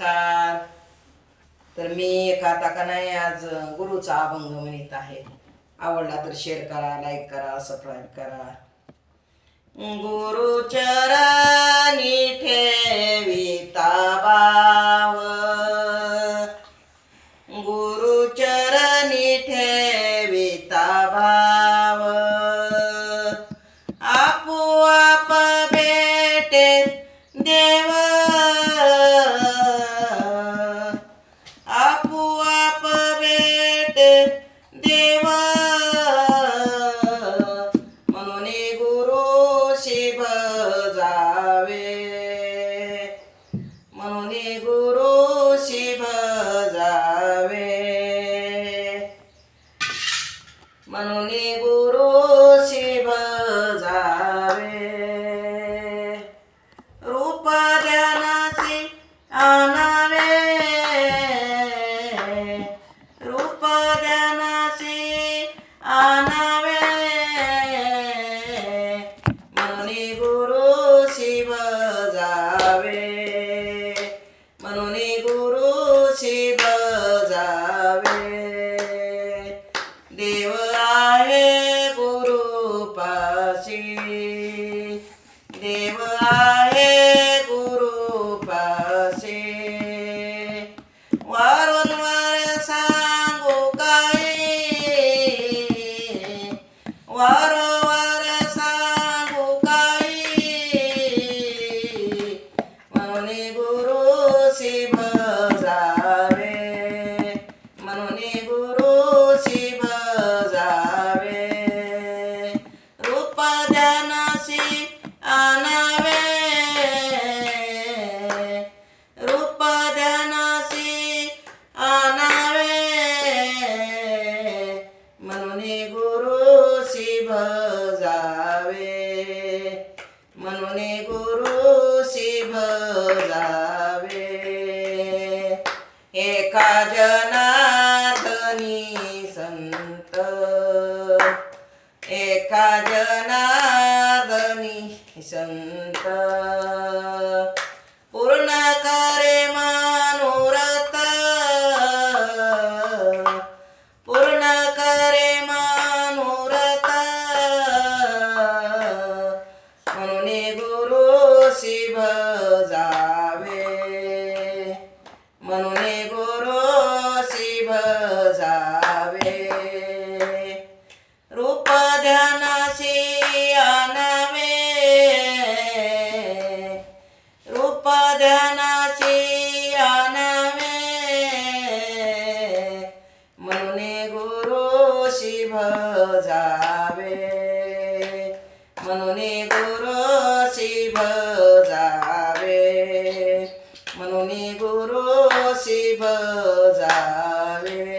नमस्कार. तर मी एका आता का नाही आज गुरुचा अभंग म्हणत आहे. आवडला तर शेअर करा लाईक करा सबस्क्राईब करा. गुरुचरणी म्हणून गुरु शिव जावे। म्हणून गुरु रूप ध्यानाशी आणावे. रूप ध्यानाशी आणावे. म्हणून गुरु शिव जावे. म्हणून गुरु शिव जावे. एका जनार्दनी संत. एका जनार्दनी संत. रूप ध्यानाची आणावे म्हणून गुरु शिव जावे। म्हणून गुरु शिव जावे। म्हणून गुरु शिव जावे।